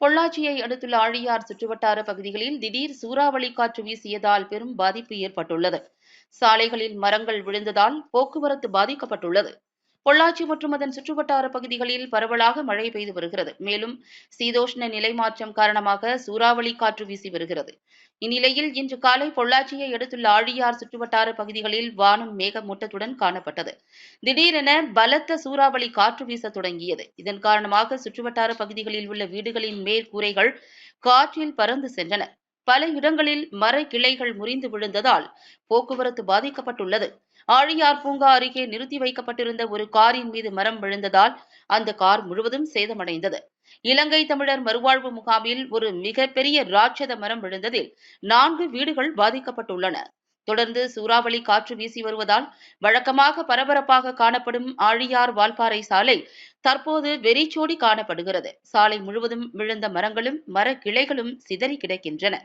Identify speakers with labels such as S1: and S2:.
S1: பொள்ளாச்சியை அடுத்துள்ள ஆழியார் சுற்றுவட்டார பகுதிகளில் திடீர் சூறாவளி காற்று வீசியதால் பெரும் பாதிப்பு ஏற்பட்டுள்ளது. சாலைகளில் மரங்கள் விழுந்ததால் போக்குவரத்து பாதிக்கப்பட்டுள்ளது. பொள்ளாச்சி மற்றும் அதன் சுற்றுவட்டார பகுதிகளில் பரவலாக மழை பெய்து வருகிறது. மேலும் சீதோஷ்ண நிலை மாற்றம் காரணமாக சூறாவளி காற்று வீசி வருகிறது. இந்நிலையில் இன்று காலை பொள்ளாச்சியை அடுத்துள்ள ஆழியார் சுற்றுவட்டார பகுதிகளில் வானம் மேகமூட்டத்துடன் காணப்பட்டது. திடீரென பலத்த சூறாவளி காற்று வீச தொடங்கியது. இதன் காரணமாக சுற்றுவட்டார பகுதிகளில் உள்ள வீடுகளின் மேற்கூரைகள் காற்றில் பறந்து சென்றன. பல இடங்களில் மர கிளைகள் முறிந்து விழுந்ததால் போக்குவரத்து பாதிக்கப்பட்டுள்ளது. ஆழியார் பூங்கா அருகே நிறுத்தி வைக்கப்பட்டிருந்த ஒரு காரின் மீது மரம் விழுந்ததால் அந்த கார் முழுவதும் சேதமடைந்தது. இலங்கை தமிழர் மறுவாழ்வு முகாமில் ஒரு மிகப்பெரிய ராட்சத மரம் விழுந்ததில் நான்கு வீடுகள் பாதிக்கப்பட்டுள்ளன. தொடர்ந்து சூறாவளி காற்று வீசி வருவதால் வழக்கமாக பரபரப்பாக காணப்படும் ஆழியார் வால்பாறை சாலை தற்போது வெறிச்சோடி காணப்படுகிறது. சாலை முழுவதும் விழுந்த மரங்களும் மர கிளைகளும் சிதறி கிடக்கின்றன.